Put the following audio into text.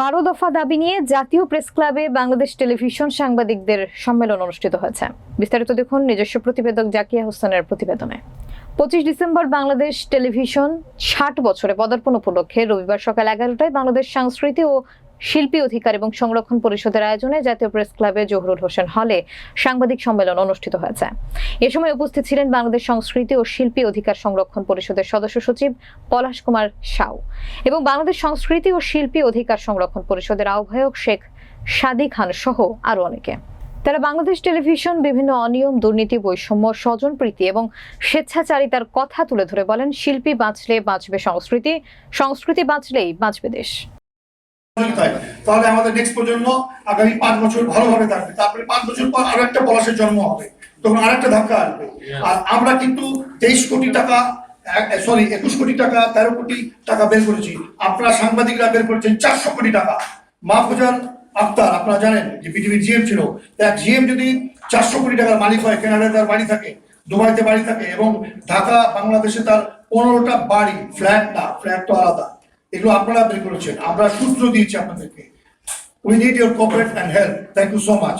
বারো দফা দাবি নিয়ে জাতীয় প্রেস ক্লাবে বাংলাদেশ টেলিভিশন সাংবাদিকদের সম্মেলন অনুষ্ঠিত হয়েছে। বিস্তারিত দেখুন নিজস্ব প্রতিবেদক জাকিয়া হোসেনের প্রতিবেদনে। পঁচিশ ডিসেম্বর বাংলাদেশ টেলিভিশন ষাট বছরে পদার্পণ উপলক্ষে রবিবার সকাল এগারোটায় বাংলাদেশ সংস্কৃতি ও শিল্পী অধিকার এবং সংরক্ষণ পরিষদের আয়োজনে জাতীয় প্রেস ক্লাবে জহুরুল হোসেন হলে সাংবাদিক সম্মেলন অনুষ্ঠিত হয়েছে। এ সময় উপস্থিত ছিলেন বাংলাদেশ সংস্কৃতি ও শিল্পী অধিকার সংরক্ষণ পরিষদের সদস্য সচিব পলাশ কুমার সাউ এবং বাংলাদেশ সংস্কৃতি ও শিল্পী অধিকার সংরক্ষণ পরিষদের আহ্বায়ক শেখ সাদি খান সহ আরও অনেকে। তারা বাংলাদেশ টেলিভিশন, বিভিন্ন অনিয়ম, দুর্নীতি, বৈষম্য, স্বজনপ্রীতি এবং স্বেচ্ছাচারিতার কথা তুলে ধরে বলেন, শিল্পী বাঁচলে বাঁচবে সংস্কৃতি সংস্কৃতি বাঁচলেই বাঁচবে দেশ। তাহলে আমাদের নেক্সট প্রজন্ম আগামী পাঁচ বছর ভালোভাবে থাকবে। তারপরে পাঁচ বছর পর আরও একটা পলাশের জন্ম হবে। তখন আরেকটা ধাক্কা আসবে। আর আমরা কিন্তু তেইশ কোটি টাকা সরি একুশ কোটি টাকা তেরো কোটি টাকা বের করেছি। আপনারা সাংবাদিকরা বের করেছেন চারশো কোটি টাকা। মাহফুজান আক্তার আপনারা জানেন যে পৃথিবীর জিএম ছিল। এক জিএম যদি চারশো কোটি টাকার মালিক হয় কেনাডায় তার বাড়ি থাকে দুবাইতে বাড়ি থাকে এবং ঢাকা বাংলাদেশে তার পনেরোটা বাড়ি ফ্ল্যাট না ফ্ল্যাট তো আলাদা। এগুলো আপনারা বের করেছেন। আমরা সূত্র দিয়েছি আপনাদেরকে। We need your cooperate and help thank you so much